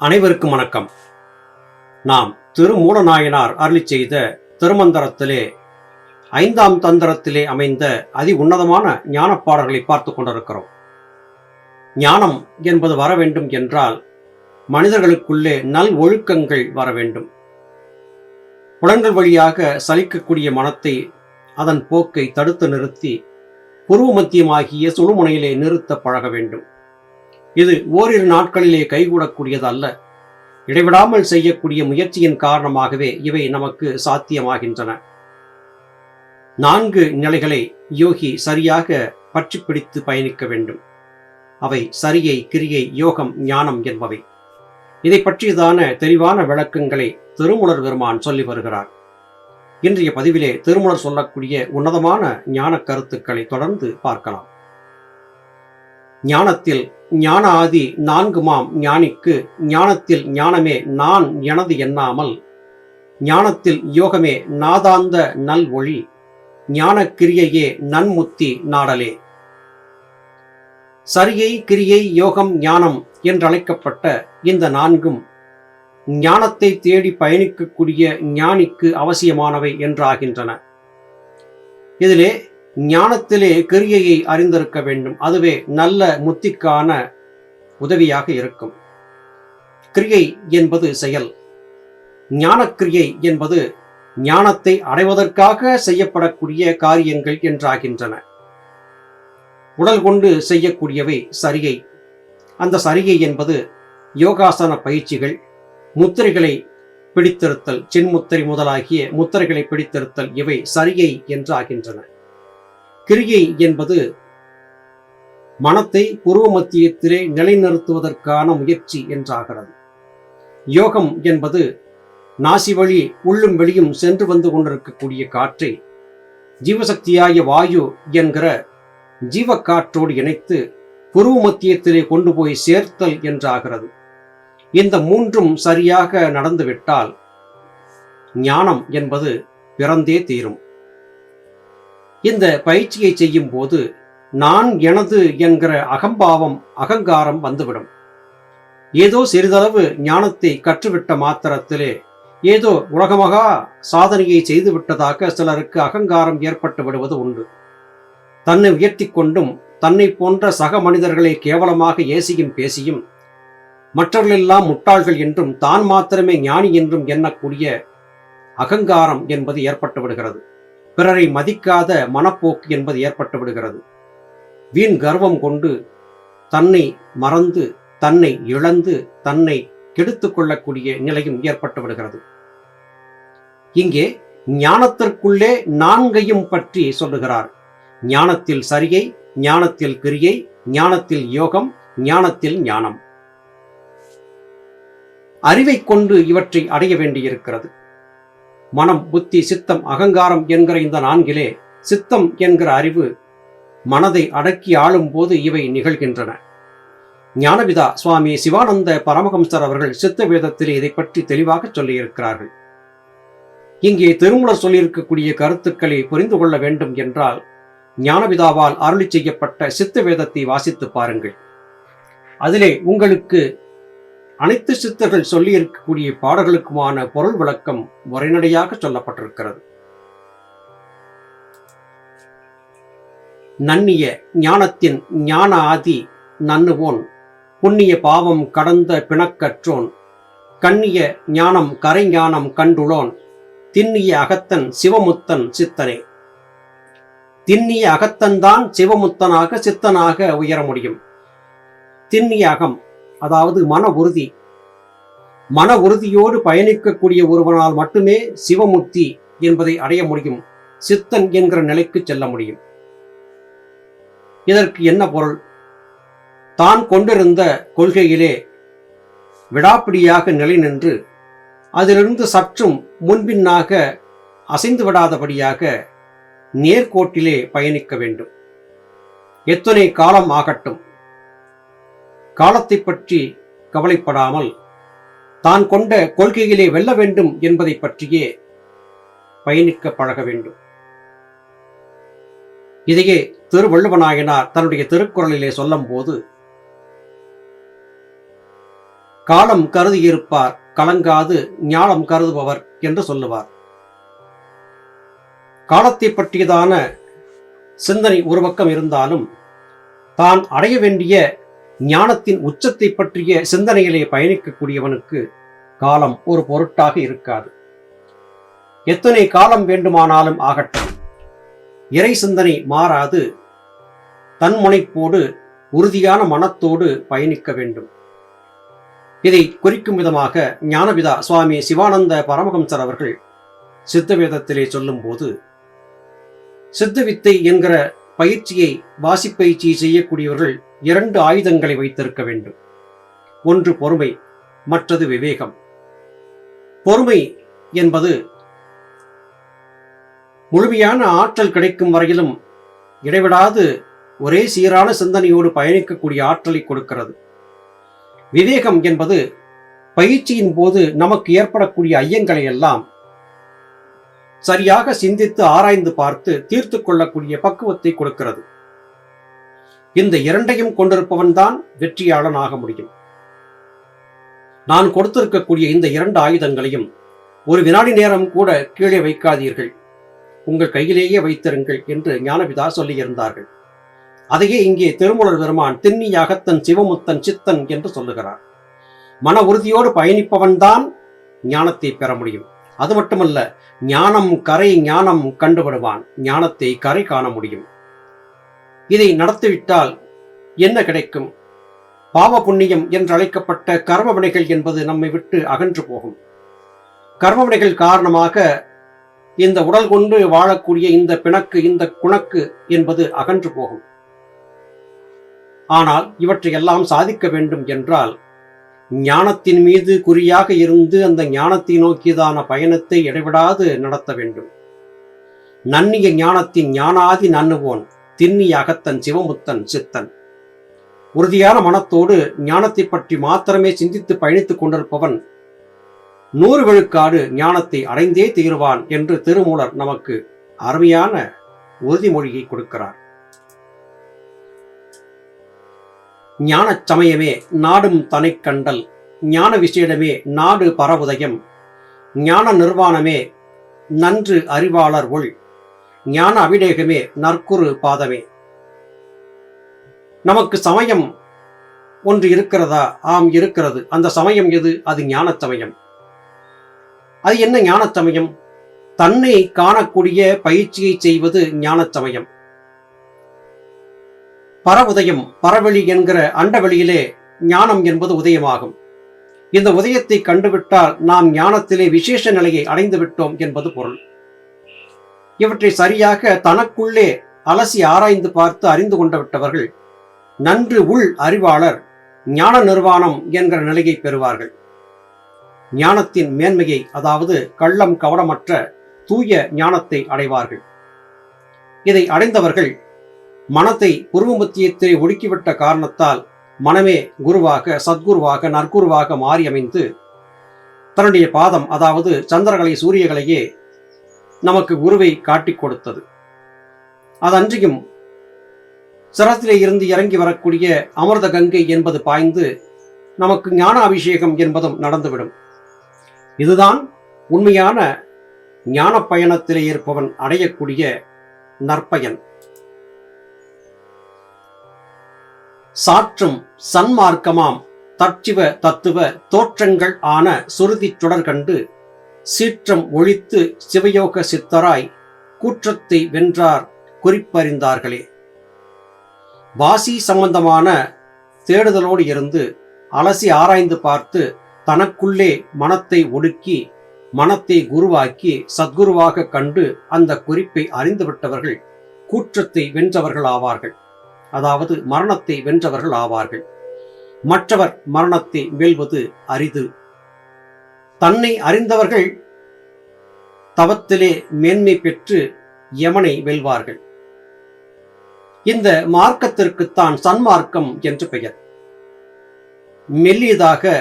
அனைவருக்கும் வணக்கம். நாம் திருமூலநாயனார் அருளி செய்த திருமந்திரத்திலே ஐந்தாம் தந்திரத்திலே அமைந்த அதி உன்னதமான ஞான பாடல்களை பார்த்து கொண்டிருக்கிறோம். ஞானம் என்பது வர வேண்டும் என்றால் மனிதர்களுக்குள்ளே நல் ஒழுக்கங்கள் வர வேண்டும். புலன்கள் வழியாக சலிக்கக்கூடிய மனத்தை அதன் போக்கை தடுத்து நிறுத்தி புருவ மத்தியமாகிய சுழுமுனையிலே நிறுத்த பழக வேண்டும். இது ஓரிரு நாட்களிலே கைகூடக்கூடியது அல்ல இடைவிடாமல் செய்யக்கூடிய முயற்சியின் காரணமாகவே இவை நமக்கு சாத்தியமாகின்றன. நான்கு நிலைகளை யோகி சரியாக பற்றி பிடித்து பயணிக்க வேண்டும். அவை சரியை கிரியை யோகம் ஞானம் என்பவை. இதை பற்றியதான தெளிவான விளக்கங்களை திருமுலர் பெருமான் சொல்லி வருகிறார். இன்றைய பதிவிலே திருமுலர் சொல்லக்கூடிய உன்னதமான ஞான கருத்துக்களை தொடர்ந்து பார்க்கலாம். ஞானத்தில் ஞான ஆதி நான்கு மாம் ஞானிக்கு ஞானத்தில் ஞானமே நான் எனது எண்ணாமல் ஞானத்தில் யோகமே நாதாந்த நல் ஒளி ஞான கிரியையே நன்முத்தி நாடலே. சரியை கிரியை யோகம் ஞானம் என்றழைக்கப்பட்ட இந்த நான்கும் ஞானத்தை தேடி பயணிக்கக்கூடிய ஞானிக்கு அவசியமானவை என்றாகின்றன. இதிலே ஞானத்திலே கிரியையை அறிந்திருக்க வேண்டும். அதுவே நல்ல முத்திக்கான உதவியாக இருக்கும். கிரியை என்பது செயல். ஞானக்கிரியை என்பது ஞானத்தை அடைவதற்காக செய்யப்படக்கூடிய காரியங்கள் என்றாகின்றன. உடல் கொண்டு செய்யக்கூடியவை சரியை. அந்த சரிகை என்பது யோகாசன பயிற்சிகள் முத்திரைகளை பிடித்திருத்தல் சின்முத்திரை முதலாகிய முத்திரைகளை பிடித்திருத்தல் இவை சரியை என்றாகின்றன. கிரியை என்பது மனத்தை பூர்வ மத்தியத்திலே நிலைநிறுத்துவதற்கான முயற்சி என்றாகிறது. யோகம் என்பது நாசி வழி உள்ளும் வெளியும் சென்று வந்து கொண்டிருக்கக்கூடிய காற்றை ஜீவசக்தியாய வாயு என்கிற ஜீவக்காற்றோடு இணைத்து புருவ மத்தியத்திலே கொண்டு போய் சேர்த்தல் என்றாகிறது. இந்த மூன்றும் சரியாக நடந்துவிட்டால் ஞானம் என்பது பிறந்தே தீரும். இந்த பயிற்சியை செய்யும் போது நான் எனது என்கிற அகம்பாவம் அகங்காரம் வந்துவிடும். ஏதோ சிறிதளவு ஞானத்தை கற்றுவிட்ட மாத்திரத்திலே ஏதோ உலகமகா சாதனையை செய்து விட்டதாக சிலருக்கு அகங்காரம் ஏற்பட்டு விடுவது உண்டு. தன்னை உயர்த்தி கொண்டும் தன்னை போன்ற சக மனிதர்களை கேவலமாக ஏசியும் பேசியும் மற்றவர்களெல்லாம் முட்டாள்கள் என்றும் தான் மாத்திரமே ஞானி என்றும் எண்ணக்கூடிய அகங்காரம் என்பது ஏற்பட்டு விடுகிறது. பிறரை மதிக்காத மனப்போக்கு என்பது ஏற்பட்டு விடுகிறது. வீண் கர்வம் கொண்டு தன்னை மறந்து தன்னை இழந்து தன்னை கெடுத்து கொள்ளக்கூடிய நிலையும் ஏற்பட்டு விடுகிறது. இங்கே ஞானத்திற்குள்ளே நான்கையும் பற்றி சொல்லுகிறார். ஞானத்தில் சரியை ஞானத்தில் கிரியை ஞானத்தில் யோகம் ஞானத்தில் ஞானம். அறிவை கொண்டு இவற்றை அடைய வேண்டியிருக்கிறது. மனம் புத்தி சித்தம் அகங்காரம் என்கிற இந்த நான்கிலே சித்தம் என்கிற அறிவு மனதை அடக்கி ஆளும் போது இவை நிகழ்கின்றன. ஞானபிதா சுவாமி சிவானந்த பரமஹம்சர் அவர்கள் சித்த வேதத்திலே இதை பற்றி தெளிவாக சொல்லியிருக்கிறார்கள். இங்கே திருமூலர் சொல்லியிருக்கக்கூடிய கருத்துக்களை புரிந்து கொள்ள வேண்டும் என்றால் ஞானபிதாவால் அருளி செய்யப்பட்ட சித்த வேதத்தை வாசித்து பாருங்கள். அதிலே உங்களுக்கு அனைத்து சித்தர்கள் சொல்லியிருக்கக்கூடிய பாடல்களுக்குமான பொருள் விளக்கம் உரைநடையாக சொல்லப்பட்டிருக்கிறது. நன்னிய ஞானத்தின் ஞான ஆதி நன்னுவோன் புண்ணிய பாவம் கடந்த பிணக்கற்றோன் கண்ணிய ஞானம் கரைஞானம் கண்டுளோன் திண்ணிய அகத்தன் சிவமுத்தன் சித்தனே. திண்ணிய அகத்தன்தான் சிவமுத்தனாக சித்தனாக உயர முடியும். திண்ணிய அகம் அதாவது மன உறுதி மன உறுதியோடு பயணிக்கக்கூடிய ஒருவனால் மட்டுமே சிவமுக்தி என்பதை அடைய முடியும். சித்தன் என்கிற நிலைக்கு செல்ல முடியும். இதற்கு என்ன பொருள்? தான் கொண்டிருந்த கொள்கையிலே விடாப்பிடியாக நிலை நின்று அதிலிருந்து சற்றும் முன்பின்னாக அசைந்து விடாதபடியாக நேர்கோட்டிலே பயணிக்க வேண்டும். எத்தனை காலம் ஆகட்டும். காலத்தை பற்றி கவலைப்படாமல் தான் கொண்ட கொள்கையிலே வெல்ல வேண்டும் என்பதை பற்றியே பயணிக்க பழக வேண்டும். இதையே திருவள்ளுவநாயனார் தன்னுடைய திருக்குறளிலே சொல்லும்போது காலம் கருதியிருப்பார் கலங்காது ஞானம் கருதுபவர் என்று சொல்லுவார். காலத்தை பற்றியதான சிந்தனை ஒரு பக்கம் இருந்தாலும் தான் அடைய வேண்டிய ஞானத்தின் உச்சத்தை பற்றிய சிந்தனையிலே பயணிக்கக்கூடியவனுக்கு காலம் ஒரு பொருட்டாக இருக்காது. எத்தனை காலம் வேண்டுமானாலும் ஆகட்டும். இறை சிந்தனை மாறாது. தன்முனைப்போடு உறுதியான மனத்தோடு பயணிக்க வேண்டும். இதை குறிக்கும் விதமாக ஞானபிதா சுவாமி சிவானந்த பரமஹம்சர் அவர்கள் சித்தவேதத்திலே சொல்லும்போது சித்தவித்தை என்கிற பயிற்சியை வாசிப்பயிற்சியை செய்யக்கூடியவர்கள் இரண்டு ஆயுதங்களை வைத்திருக்க வேண்டும். ஒன்று பொறுமை மற்றது விவேகம். பொறுமை என்பது முழுமையான ஆற்றல் கிடைக்கும் வரையிலும் இடைவிடாது ஒரே சீரான சிந்தனையோடு பயணிக்கக்கூடிய ஆற்றலை கொடுக்கிறது. விவேகம் என்பது பயிற்சியின் போது நமக்கு ஏற்படக்கூடிய ஐயங்களை எல்லாம் சரியாக சிந்தித்து ஆராய்ந்து பார்த்து தீர்த்து கொள்ளக்கூடிய பக்குவத்தை கொடுக்கிறது. இந்த இரண்டையும் கொண்டிருப்பவன்தான் வெற்றியாளன் ஆக முடியும். நான் கொடுத்திருக்கக்கூடிய இந்த இரண்டு ஆயுதங்களையும் ஒரு வினாடி நேரம் கூட கீழே வைக்காதீர்கள். உங்கள் கையிலேயே வைத்திருங்கள் என்று ஞானபிதா சொல்லியிருந்தார்கள். அதையே இங்கே திருமூலர் பெருமான் திண்ணியாகத்தன் சிவமுத்தன் சித்தன் என்று சொல்லுகிறார். மன உறுதியோடு பயணிப்பவன்தான் ஞானத்தை பெற முடியும். அது மட்டுமல்ல ஞானம் கரை ஞானம் கண்டுவிடுவான் ஞானத்தை கரை காண முடியும். இதை நடத்திவிட்டால் என்ன கிடைக்கும்? பாவ புண்ணியம் என்று அழைக்கப்பட்ட கர்மவினைகள் என்பது நம்மை விட்டு அகன்று போகும். கர்மவினைகள் காரணமாக இந்த உடல் கொண்டு வாழக்கூடிய இந்த பிணக்கு இந்த குணக்கு என்பது அகன்று போகும். ஆனால் இவற்றை எல்லாம் சாதிக்க வேண்டும் என்றால் ஞானத்தின் மீது குறியாக இருந்து அந்த ஞானத்தை நோக்கியதான பயணத்தை இடைவிடாது நடத்த வேண்டும். நன்னிய ஞானத்தின் ஞானாதி நன்னுவோன் திண்ணி அகத்தன் சிவமுத்தன் சித்தன். உறுதியான மனத்தோடு ஞானத்தை பற்றி மாத்திரமே சிந்தித்து பயணித்துக் கொண்டிருப்பவன் நூறு விழுக்காடு ஞானத்தை அடைந்தே தீருவான் என்று திருமூலர் நமக்கு அருமையான உறுதிமொழியை கொடுக்கிறார். ஞானச் சமயமே நாடும் தனை கண்டல் ஞான விஷயமே நாடு பரவுதயம். ஞான நிர்வாணமே நன்று அறிவாளர் உள். ஞான அபிடேகமே நற்குரு பாதமே. நமக்கு சமயம் ஒன்று இருக்கிறதா? ஆம் இருக்கிறது. அந்த சமயம் எது? அது ஞான சமயம் அது என்ன ஞான சமயம் தன்னை காணக்கூடிய பயிற்சியை செய்வது ஞான சமயம் பரவுதயம் பரவெளி என்கிற அண்டவெளியிலே ஞானம் என்பது உதயமாகும். இந்த உதயத்தை கண்டுவிட்டால் நாம் ஞானத்திலே விசேஷ நிலையை அடைந்து விட்டோம் என்பது பொருள். இவற்றை சரியாக தனக்குள்ளே அலசி ஆராய்ந்து பார்த்து அறிந்து கொண்டு விட்டவர்கள் நன்று உள் அறிவாளர் ஞான நிர்வாணம் என்கிற நிலையை பெறுவார்கள். ஞானத்தின் மேன்மையை அதாவது கள்ளம் கவனமற்ற தூய ஞானத்தை அடைவார்கள். இதை அடைந்தவர்கள் மனத்தை புருவமத்தியத்தை ஒடுக்கிவிட்ட காரணத்தால் மனமே குருவாக சத்குருவாக நற்குருவாக மாறி அமைந்து தன்னுடைய பாதம் அதாவது சந்திரகலை சூரியகளையே நமக்கு குருவை காட்டிக் கொடுத்தது. அதன்றியும் சிரத்திலே இருந்து இறங்கி வரக்கூடிய அமிர்த கங்கை என்பது பாய்ந்து நமக்கு ஞான அபிஷேகம் என்பதும் நடந்துவிடும். இதுதான் உண்மையான ஞான பயணத்திலே இருப்பவன் அடையக்கூடிய நற்பயன். சாற்றும் சன்மார்க்கமாம். தட்சிவ தத்துவ தோற்றங்கள் ஆன சுருதிச் சுடர் கண்டு சீற்றம் ஒழித்து சிவயோக சித்தராய் கூற்றத்தை வென்றார் குறிப்பறிந்தார்களே. வாசி சம்பந்தமான தேடுதலோடு இருந்து அலசி ஆராய்ந்து பார்த்து தனக்குள்ளே மனத்தை ஒடுக்கி மனத்தை குருவாக்கி சத்குருவாக கண்டு அந்த குறிப்பை அறிந்துவிட்டவர்கள் கூற்றத்தை வென்றவர்கள் ஆவார்கள் அதாவது மரணத்தை வென்றவர்கள் ஆவார்கள். மற்றவர் மரணத்தை வெல்வது அரிது. தன்னை அறிந்தவர்கள் தவத்திலே மேன்மை பெற்று யமனை வெல்வார்கள். இந்த மார்க்கத்திற்குத்தான் சன்மார்க்கம் என்று பெயர். மெல்லியதாக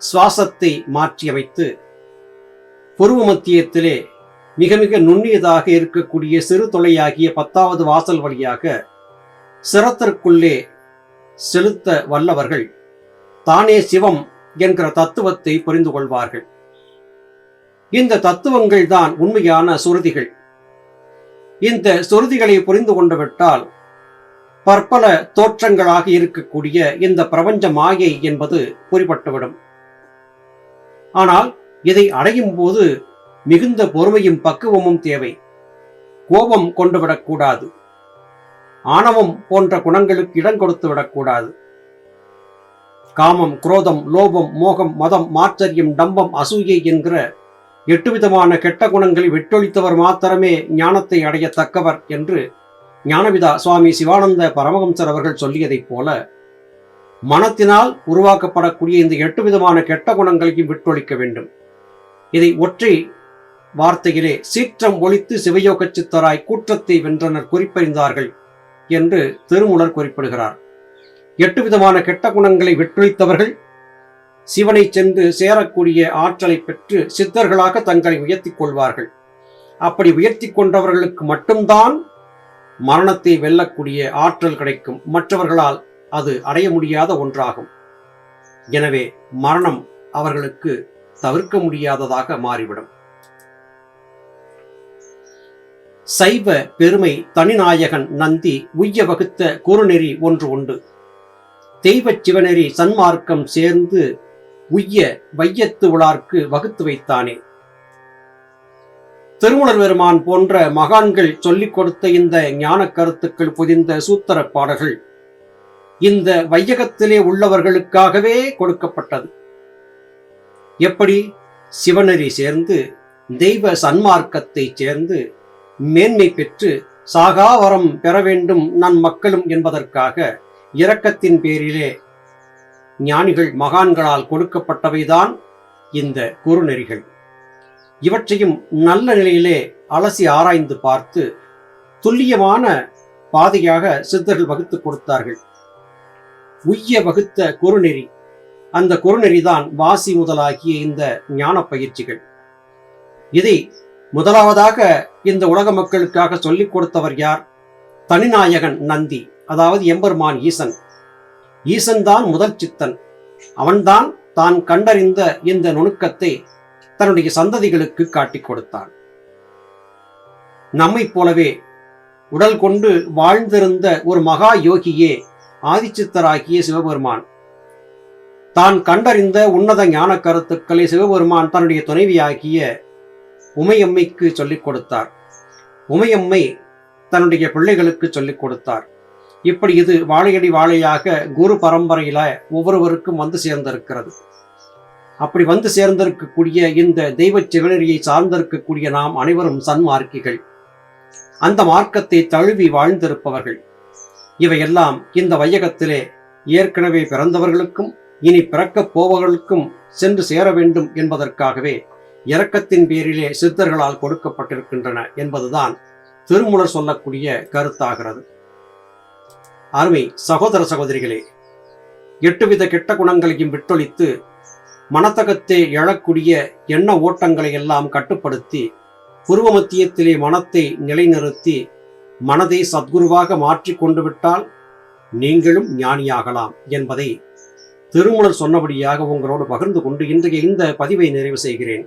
சுவாசத்தை மாற்றியமைத்து பொருவ மத்தியத்திலே மிக மிக நுண்ணியதாக இருக்கக்கூடிய சிறு தொலையாகிய பத்தாவது வாசல் வழியாக சிரத்திற்குள்ளே செலுத்த வல்லவர்கள் தானே சிவம் என்கிற தத்துவத்தை புரிந்து கொள்வார்கள். இந்த தத்துவங்கள் தான் உண்மையான சுருதிகள். இந்த சுருதிகளை புரிந்து கொண்டுவிட்டால் பற்பல தோற்றங்களாக இருக்கக்கூடிய இந்த பிரபஞ்ச மாயை என்பது புரிபட்டுவிடும். ஆனால் இதை அடையும் போது மிகுந்த பொறுமையும் பக்குவமும் தேவை. கோபம் கொண்டு விடக்கூடாது ஆணவம் போன்ற குணங்களுக்கு இடம் கொடுத்து விடக்கூடாது. காமம் குரோதம் லோபம் மோகம் மதம் மாச்சரியம் டம்பம் அசூயை என்கிற எட்டு விதமான கெட்ட குணங்களை விட்டொழித்தவர் மாத்திரமே ஞானத்தை அடையத்தக்கவர் என்று ஞானவிதா சுவாமி சிவானந்த பரமஹம்சர் அவர்கள் சொல்லியதைப் போல மனத்தினால் உருவாக்கப்படக்கூடிய இந்த எட்டு விதமான கெட்ட குணங்களையும் விட்டொழிக்க வேண்டும். இதை ஒற்றை வார்த்தையிலே சீற்றம் ஒழித்து சிவயோக சித்தராய் கூற்றத்தை வென்றனர் குறிப்பறிந்தார்கள். என்று திருமுலர் குறிப்பிடுகிறார். எட்டு விதமான கெட்ட குணங்களை வெற்றித்தவர்கள் சிவனை சென்று சேரக்கூடிய ஆற்றலை பெற்று சித்தர்களாக தங்களை உயர்த்திக் கொள்வார்கள். அப்படி உயர்த்தி கொண்டவர்களுக்கு மட்டும்தான் மரணத்தை வெல்லக்கூடிய ஆற்றல் கிடைக்கும். மற்றவர்களால் அது அடைய முடியாத ஒன்றாகும். எனவே மரணம் அவர்களுக்கு தவிர்க்க முடியாததாக மாறிவிடும். சைவ பெருமை தனிநாயகன் நந்தி உய்ய வகுத்த குறுநெறி ஒன்று உண்டு. தெய்வச் சிவநெறி சன்மார்க்கம் சேர்ந்து உய்ய வையத்து உளார்க்கு வகுத்து வைத்தானே. திருமணர் பெருமான் போன்ற மகான்கள் சொல்லிக் கொடுத்த இந்த ஞான கருத்துக்கள் புதிந்த சூத்திர பாடல்கள் இந்த வையகத்திலே உள்ளவர்களுக்காகவே கொடுக்கப்பட்டது. எப்படி? சிவநெறி சேர்ந்து தெய்வ சன்மார்க்கத்தை சேர்ந்து மேன்மை பெற்று சாகாவரம் பெற வேண்டும் நன் மக்களும் என்பதற்காக இரக்கத்தின் பேரிலே ஞானிகள் மகான்களால் கொடுக்கப்பட்டவைதான் இந்த குறுநெறிகள். இவற்றையும் நல்ல நிலையிலே அலசி ஆராய்ந்து பார்த்து துல்லியமான பாதையாக சித்தர்கள் வகுத்து கொடுத்தார்கள். உய்ய வகுத்த குறுநெறி. அந்த குறுநெறிதான் வாசி முதலாகிய இந்த ஞான பயிற்சிகள். இதை முதலாவதாக இந்த உலக மக்களுக்காக சொல்லிக் கொடுத்தவர் யார்? தனிநாயகன் நந்தி அதாவது எம்பெருமான் ஈசன். ஈசன் தான் முதல் சித்தன். அவன்தான் தான் கண்டறிந்த இந்த நுணுக்கத்தை தன்னுடைய சந்ததிகளுக்கு காட்டிக் கொடுத்தான். நம்மைப் போலவே உடல் கொண்டு வாழ்ந்திருந்த ஒரு மகா யோகியே ஆதிச்சித்தராகிய சிவபெருமான். தான் கண்டறிந்த உன்னத ஞான கருத்துக்களை சிவபெருமான் தன்னுடைய துணைவியாகிய உமையம்மைக்கு சொல்லிக் கொடுத்தார். உமையம்மை தன்னுடைய பிள்ளைகளுக்கு சொல்லிக் கொடுத்தார். இப்படி இது வாழையடி வாழையாக குரு பரம்பரையில ஒவ்வொருவருக்கும் வந்து சேர்ந்திருக்கிறது. அப்படி வந்து சேர்ந்திருக்கக்கூடிய இந்த தெய்வ சிவனரியை சார்ந்திருக்கக்கூடிய நாம் அனைவரும் சன்மார்க்கிகள். அந்த மார்க்கத்தை தழுவி வாழ்ந்திருப்பவர்கள். இவையெல்லாம் இந்த வையகத்திலே ஏற்கனவே பிறந்தவர்களுக்கும் இனி பிறக்கப் போவர்களுக்கும் சென்று சேர வேண்டும் என்பதற்காகவே இரக்கத்தின் பேரிலே சித்தர்களால் கொடுக்கப்பட்டிருக்கின்றன என்பதுதான் திருமுலர் சொல்லக்கூடிய கருத்தாகிறது. அருமை சகோதர சகோதரிகளே எட்டுவித கெட்ட குணங்களையும் விட்டொழித்து மனத்தகத்தை எழக்கூடிய எண்ண ஓட்டங்களை எல்லாம் கட்டுப்படுத்தி புருவ மத்தியத்திலே மனத்தை நிலைநிறுத்தி மனதை சத்குருவாக மாற்றி கொண்டு விட்டால் நீங்களும் ஞானியாகலாம் என்பதை திருமுலர் சொன்னபடியாக உங்களோடு பகிர்ந்து கொண்டு இன்றைய இந்த பதிவை நிறைவு செய்கிறேன்.